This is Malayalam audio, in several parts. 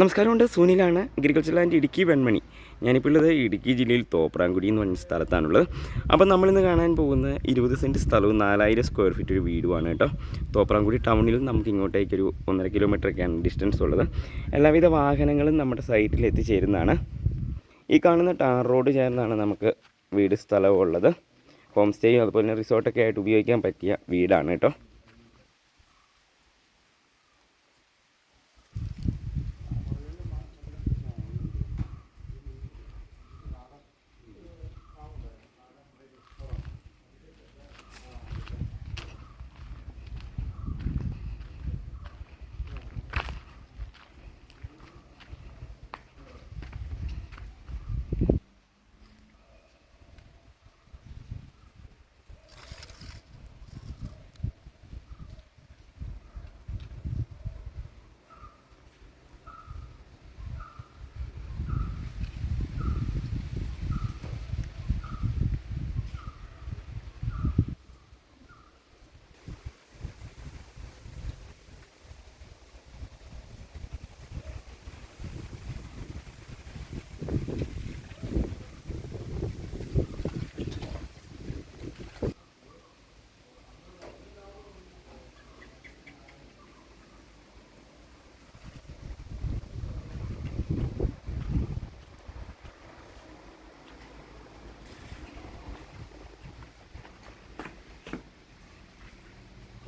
നമസ്കാരമുണ്ട്. സുനിലാണ് അഗ്രികൾച്ചർ ലാൻഡ് ഇടുക്കി വെൺമണി. ഞാനിപ്പോൾ ഉള്ളത് ഇടുക്കി ജില്ലയിൽ തോപ്രാങ്കുടി എന്ന് പറഞ്ഞ സ്ഥലത്താണുള്ളത്. അപ്പോൾ നമ്മളിന്ന് കാണാൻ പോകുന്ന ഇരുപത് സെന്റ് സ്ഥലവും നാലായിരം സ്ക്വയർ ഫീറ്റ് ഒരു വീടുമാണ് കേട്ടോ. തോപ്രാങ്കുടി ടൗണിൽ നമുക്ക് ഇങ്ങോട്ടേക്ക് ഇങ്ങോട്ടേക്കൊരു ഒന്നര കിലോമീറ്ററൊക്കെയാണ് ഡിസ്റ്റൻസ് ഉള്ളത്. എല്ലാവിധ വാഹനങ്ങളും നമ്മുടെ സൈറ്റിൽ എത്തിച്ചേരുന്നതാണ്. ഈ കാണുന്ന ടാർ റോഡ് ചേർന്നാണ് നമുക്ക് വീട് സ്ഥലവും ഉള്ളത് ഹോം സ്റ്റേയും അതുപോലെ തന്നെ റിസോർട്ടൊക്കെ ആയിട്ട് ഉപയോഗിക്കാൻ പറ്റിയ വീടാണ് കേട്ടോ.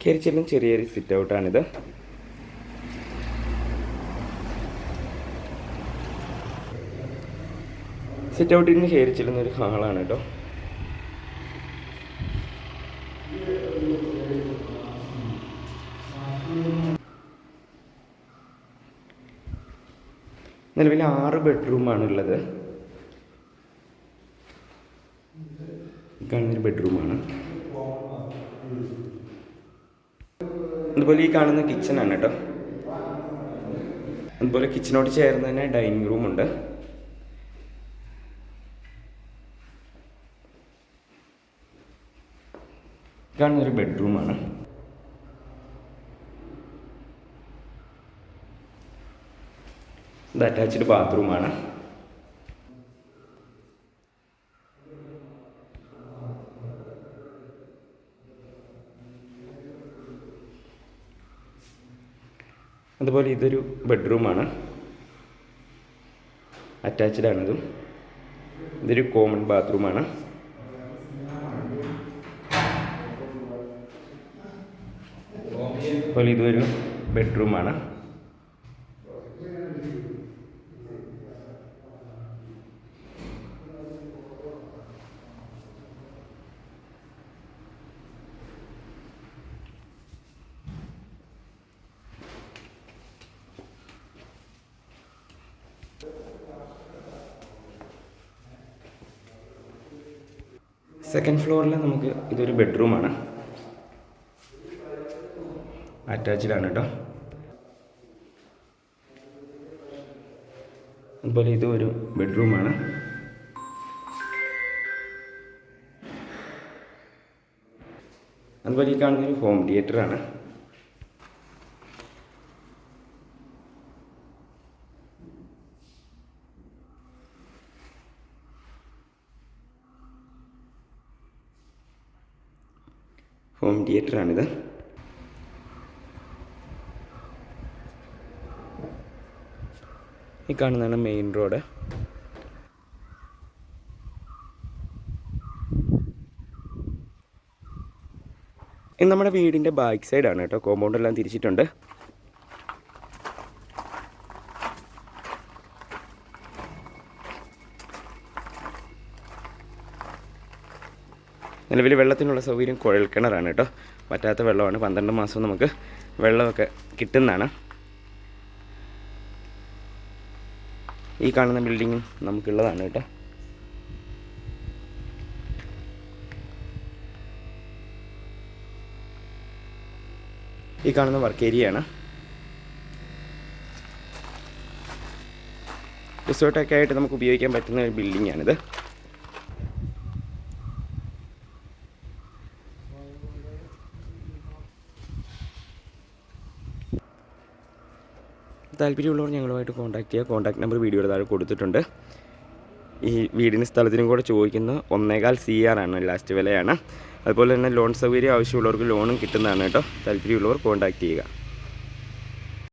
കയറിച്ചെല്ലും ചെറിയൊരു സിറ്റ് ഔട്ടാണിത് സിറ്റ് ഔട്ടിന് ഒരു ഹാളാണ് കേട്ടോ നിലവിൽ ആറ് ബെഡ്റൂമാണ് ഉള്ളത്. കാണുന്നൊരു ബെഡ്റൂമാണ് അതുപോലെ ഈ കാണുന്ന കിച്ചണാണ് കേട്ടോ. അതുപോലെ കിച്ചനോട് ചേർന്ന് തന്നെ ഡൈനിങ് ഉണ്ട്. കാണുന്നൊരു ബെഡ്റൂമാണ് ഇത് അറ്റാച്ച്ഡ് ബാത്റൂമാണ് അതുപോലെ ഇതൊരു ബെഡ്റൂമാണ് അറ്റാച്ച്ഡ് ആണിതും. ഇതൊരു കോമൺ ബാത്റൂമാണ് അതുപോലെ ഇതൊരു ബെഡ്റൂമാണ് സെക്കൻഡ് ഫ്ലോറിൽ നമുക്ക് ഇതൊരു ബെഡ്റൂമാണ് അറ്റാച്ച്ഡ് ആണ് കേട്ടോ അതുപോലെ ഇതും ഒരു ബെഡ്റൂമാണ് അതുപോലെ ഈ കാണുന്നൊരു ഹോം തിയേറ്ററാണ് ഹോം തിയേറ്ററാണിത് ഈ കാണുന്നതാണ് മെയിൻ റോഡ് നമ്മുടെ വീടിന്റെ ബാക്ക് സൈഡാണ് കേട്ടോ. കോമ്പൗണ്ട് എല്ലാം തിരിച്ചിട്ടുണ്ട്. നിലവിൽ വെള്ളത്തിനുള്ള സൗകര്യം കുഴൽ കിണറാണ് കേട്ടോ. പറ്റാത്ത വെള്ളമാണ്. പന്ത്രണ്ട് മാസം നമുക്ക് വെള്ളമൊക്കെ കിട്ടുന്നതാണ്. ഈ കാണുന്ന ബിൽഡിങ്ങും നമുക്കുള്ളതാണ് കേട്ടോ. ഈ കാണുന്ന വർക്ക് ഏരിയയാണ് റിസോർട്ടൊക്കെ ആയിട്ട് നമുക്ക് ഉപയോഗിക്കാൻ പറ്റുന്ന ഒരു ബിൽഡിംഗ് താല്പര്യമുള്ളവർ ഞങ്ങളുമായിട്ട് കോൺടാക്ട് ചെയ്യുക. കോൺടാക്ട് നമ്പർ വീഡിയോയുടെ താഴെ കൊടുത്തിട്ടുണ്ട്. ഈ വീടിന് സ്ഥലത്തിനും കൂടെ ചോദിക്കുന്ന ഒന്നേകാൽ സി ആർ ആണ് ലാസ്റ്റ് വിലയാണ്. അതുപോലെ തന്നെ ലോൺ സൗകര്യം ആവശ്യമുള്ളവർക്ക് ലോണും കിട്ടുന്നതാണ് കേട്ടോ. താല്പര്യമുള്ളവർ കോൺടാക്ട് ചെയ്യുക.